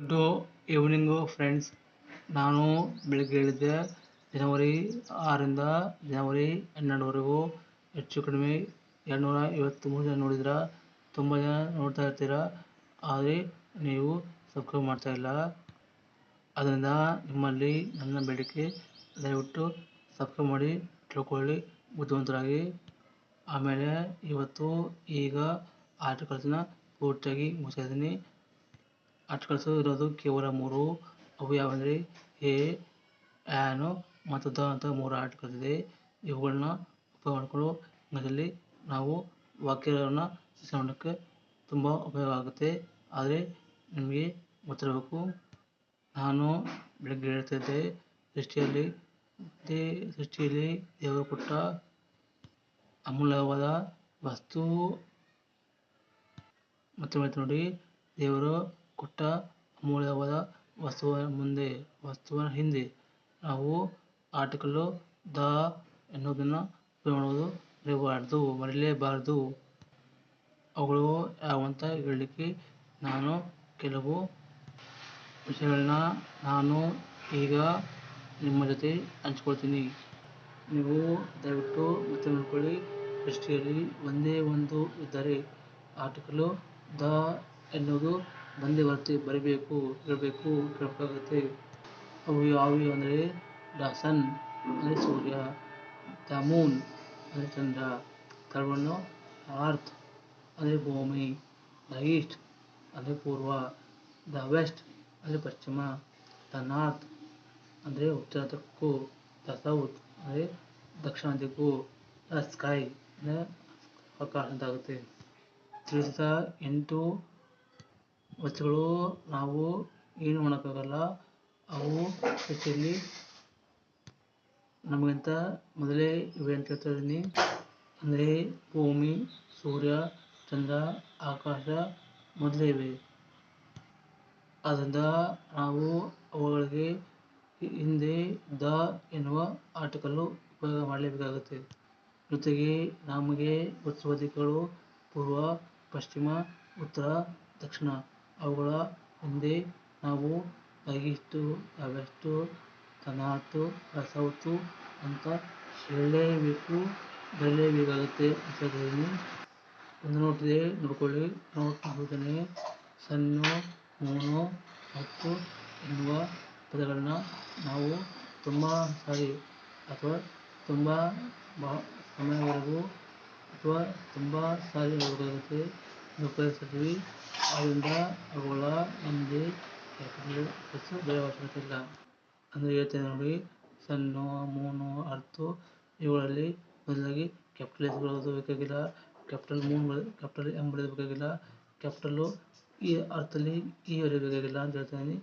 ಗುಡ್ಡು evening friends ನಾನು ಬೆಳಗ್ಗೆ ಹೇಳಿದ್ದೆ ಜನವರಿ ಆರರಿಂದ ಜನವರಿ ಹನ್ನೆರಡುವರೆಗೂ ಹೆಚ್ಚು ಕಡಿಮೆ ಎರಡುನೂರ ಐವತ್ತ್ಮೂರು ಜನ ನೋಡಿದ್ರ, ತುಂಬ ಜನ ನೋಡ್ತಾ ಇರ್ತೀರ, ಆದರೆ ನೀವು ಸಬ್ಸ್ಕ್ರೈಬ್ ಮಾಡ್ತಾ ಇಲ್ಲ. ಅದರಿಂದ ನಿಮ್ಮಲ್ಲಿ ನನ್ನ ಬೇಡಿಕೆ, ದಯವಿಟ್ಟು ಸಬ್ಸ್ಕ್ರೈಬ್ ಮಾಡಿ, ತಿಳ್ಕೊಳ್ಳಿ, ಬುದ್ಧಿವಂತರಾಗಿ. ಆಮೇಲೆ ಇವತ್ತು ಈಗ ಆರ್ಟಿಕಲ್ಸ್ನ ಪೂರ್ತಿಯಾಗಿ ಮುಗಿಸ್ತಾ ಆರ್ಟಿಕಲ್ಸ್ ಇರೋದು ಕೇವಲ ಮೂರು ಅವು ಯಾವಂದರೆ ಎ ಆ್ಯನು ಮತ್ತು ದ ಅಂತ ಮೂರು ಆರ್ಟಿಕಲ್ಸ್ ಇದೆ ಇವುಗಳನ್ನ ಉಪಯೋಗ ಮಾಡಿಕೊಂಡು ನಾವು ವಾಕ್ಯಗಳನ್ನು ಮಾಡೋಕ್ಕೆ ತುಂಬ ಉಪಯೋಗ ಆಗುತ್ತೆ. ಆದರೆ ನಿಮಗೆ ಗೊತ್ತಿರಬೇಕು, ನಾನು ಬೆಳಗ್ಗೆ ಹೇಳ್ತಿದ್ದೆ, ಸೃಷ್ಟಿಯಲ್ಲಿ ದೇ, ಸೃಷ್ಟಿಯಲ್ಲಿ ದೇವರು ಕೊಟ್ಟ ಅಮೂಲ್ಯವಾದ ವಸ್ತು. ಮತ್ತೆ ಮತ್ತೆ ನೋಡಿ, ದೇವರು ಕೊಟ್ಟ ಅಮೂಲ್ಯವಾದ ವಸ್ತುವ ಮುಂದೆ, ವಸ್ತುವಿನ ಹಿಂದೆ ನಾವು ಆರ್ಟಿಕಲ್ ದ ಎನ್ನುವುದನ್ನು ಉಪಯೋಗ ಮಾಡೋದು ಮರಿಬಾರ್ದು ಮರೀಲೇಬಾರ್ದು. ಅವುಗಳು ಯಾವಂತ ಹೇಳಲಿಕ್ಕೆ ನಾನು ಕೆಲವು ವಿಷಯಗಳನ್ನ ನಾನು ಈಗ ನಿಮ್ಮ ಜೊತೆ ಹಂಚ್ಕೊಳ್ತೀನಿ. ನೀವು ದಯವಿಟ್ಟು ಮತ್ತೆ ನೋಡ್ಕೊಳ್ಳಿ ಒಂದೇ ಒಂದು ಇದ್ದರೆ ಆರ್ಟಿಕಲ್ ದ ಎನ್ನುವುದು ಬಂದೇ ಬರುತ್ತೆ ಬರಿಬೇಕು ಹೇಳಬೇಕು ಕೇಳಬೇಕಾಗುತ್ತೆ ಅವು ಯಾವುವು ಅಂದರೆ ದ ಸನ್ ಅಂದರೆ ಸೂರ್ಯ ದ ಮೂನ್ ಅಂದರೆ ಚಂದ್ರ ಥರ್ಡ್ ಒನ್ನು ಅರ್ತ್ ಅಂದರೆ ಭೂಮಿ ದ ಈಸ್ಟ್ ಅಂದರೆ ಪೂರ್ವ ದ ವೆಸ್ಟ್ ಅಂದರೆ ಪಶ್ಚಿಮ ದ ನಾರ್ತ್ ಅಂದರೆ ಉತ್ತರ ದಿಕ್ಕು ದ ಸೌತ್ ಅಂದರೆ ದಕ್ಷಿಣ ದಿಕ್ಕು ದ ಸ್ಕೈ ಅಂದರೆ ಆಕಾಶ ಅಂತಾಗುತ್ತೆ ತಿಳಿಸಿದ ಎಂಟು ವಸ್ತುಗಳು ನಾವು ಏನು ಮಾಡೋಕ್ಕಾಗಲ್ಲ, ಅವು ಹೆಚ್ಚಲ್ಲಿ ನಮಗಿಂತ ಮೊದಲೇ ಇವೆ ಅಂತ ಹೇಳ್ತಾ ಇದ್ದೀನಿ. ಅಂದರೆ ಭೂಮಿ, ಸೂರ್ಯ, ಚಂದ್ರ, ಆಕಾಶ ಮೊದಲೇ ಇವೆ. ಆದ್ದರಿಂದ ನಾವು ಅವುಗಳಿಗೆ ಹಿಂದೆ ದ ಎನ್ನುವ ಆರ್ಟಿಕಲ್ಲು ಉಪಯೋಗ ಮಾಡಲೇಬೇಕಾಗುತ್ತೆ. ಜೊತೆಗೆ ನಮಗೆ ಗೊತ್ತಿರುವ ದಿಕ್ಕುಗಳು ಪೂರ್ವ, ಪಶ್ಚಿಮ, ಉತ್ತರ, ದಕ್ಷಿಣ. ಅವುಗಳ ಹಿಂದೆ ನಾವು ದ ಅಗಸ್ತು ತನಾತು ಅಸೌತು ಅಂತ ಹೇಳಲೇಬೇಕು. ಬರಲೇಬೇಕಾಗುತ್ತೆ ಹೇಳ್ತಿದ್ದೀನಿ ಒಂದು ನೋಟ್ ಇದೆ, ನೋಡ್ಕೊಳ್ಳಿ. ನೋಟ್ ನೋಡ್ತಾನೆ ಸನ್ನು ಮೂನು ಹತ್ತು ಎನ್ನುವ ಪದಗಳನ್ನು ನಾವು ತುಂಬ ಸಾರಿ ಅಥವಾ ತುಂಬ ಬಹಳ ಸಮಯವರೆಗೂ ಅಥವಾ ತುಂಬ ಸಾರಿ ಹೇಳಬೇಕಾಗುತ್ತೆ ಉಪಯೋಗಿಸ್ತೀವಿ ಆದ್ದರಿಂದ ಅವುಗಳ ಲೆಟರ್ಸು ಬೇರೆ ಅವಶ್ಯಕತೆ ಇಲ್ಲ ಅಂದರೆ ಹೇಳ್ತೇನೆ ನೋಡಿ ಸನ್ನು ಮೂನು ಅರ್ತು ಇವುಗಳಲ್ಲಿ ಮೊದಲಾಗಿ ಕ್ಯಾಪಿಟಲ್ ಎಸ್ ಬರೋದು ಬೇಕಾಗಿಲ್ಲ ಕ್ಯಾಪಿಟಲ್ ಮೂನ್ ಕ್ಯಾಪಿಟಲ್ ಎಂ ಬರೆಯೋದು ಬೇಕಾಗಿಲ್ಲ ಕ್ಯಾಪಿಟಲ್ಲು ಈ ಅರ್ಥಲ್ಲಿ ಈ ಬರೆಯಬೇಕಾಗಿಲ್ಲ ಅಂತ ಹೇಳ್ತಾಯಿದ್ದೀನಿ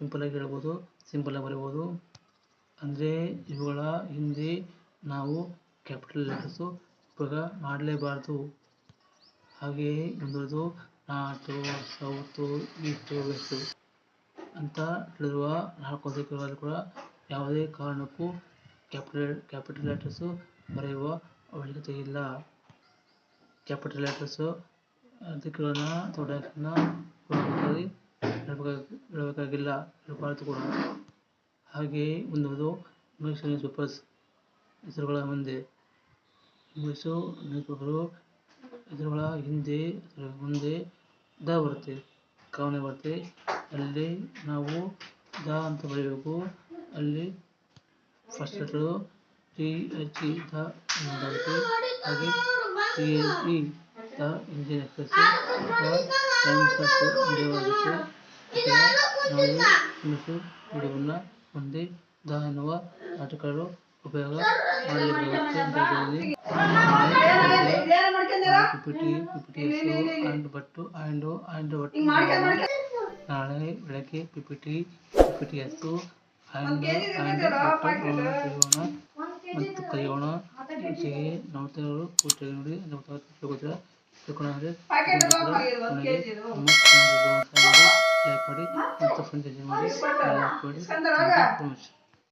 ಸಿಂಪಲಾಗಿ ಹೇಳ್ಬೋದು ಸಿಂಪಲಾಗಿ ಬರೀಬೋದು. ಅಂದರೆ ಇವುಗಳ ಹಿಂದೆ ನಾವು ಕ್ಯಾಪಿಟಲ್ ಲೆಟರ್ಸು ಉಪಯೋಗ ಮಾಡಲೇಬಾರ್ದು. ಹಾಗೆಯೇ ಮುಂದುವರೆದು ನಾರ್ತು ಸೌತು ಈಸ್ಟು ವೆಸ್ಟು ಅಂತ ತಿಳಿದಿರುವ ನಾಲ್ಕು ದಿಕ್ಕುಗಳಲ್ಲಿ ಕೂಡ ಯಾವುದೇ ಕಾರಣಕ್ಕೂ ಕ್ಯಾಪಿಟಲ್ ಕ್ಯಾಪಿಟಲ್ ಲೆಟರ್ಸು ಬರೆಯುವ ಅವಶ್ಯಕತೆ ಇಲ್ಲ. ಕ್ಯಾಪಿಟಲ್ ಲೆಟರ್ಸು ದಿಕ್ಕುಗಳನ್ನ ತೊಡಕನ್ನು ಹೇಳಬೇಕಾಗಿಲ್ಲ ಹೇಳಬಾರ್ದು ಕೂಡ ಹಾಗೆಯೇ ಮುಂದುವರೆದು ಇಂಗ್ಲೀಷ್ ನ್ಯೂಸ್ ಪೇಪರ್ಸ್ ಹೆಸರುಗಳ ಮುಂದೆ. ಇಂಗ್ಲೀಷು ನ್ಯೂಸ್ ಪೇಪರು ಹೆಸರುಗಳ ಹಿಂದೆ ಮುಂದೆ ದ ಬರುತ್ತೆ. ಕವನೆ ಬರುತ್ತೆ. ಅಲ್ಲಿ ನಾವು ದ ಅಂತ ಬರೀಬೇಕು. ಅಲ್ಲಿ first letter T, H, E, the ಬರುತ್ತೆ. ಹಾಗೆ T H E, the engine express the of India ಆಗುತ್ತೆ ನಾವು ಇಂಗ್ಲೀಷು ವಿಡಿಯೋವನ್ನು ಮುಂದೆ ದ ಎನ್ನುವ ನಾಟಕಗಳು ಉಪಯೋಗ ಮಾಡಲೇಬೇಕಾಗುತ್ತೆ ಅಂತ ನಾಳೆ ಬೆಳಗ್ಗೆ ಪಿಪಿಟಿ ಪಿಪಿಟಿ ತೆಗೆಯೋಣ. ಮತ್ತು ಕಲಿಯೋಣ ಜೊತೆಗೆ ನೋಡ್ತಿರೋರು ಪೂರ್ತಿಯಾಗಿ ನೋಡಿ ತಿಳ್ಕೊಳ್ಳೋಣ ಅಂದರೆ ನನಗೆ ಲೈಕ್ ಮಾಡಿ ಮತ್ತು ಫ್ರೆಂಡ್ ಮಾಡಿ ಮಾಡಿ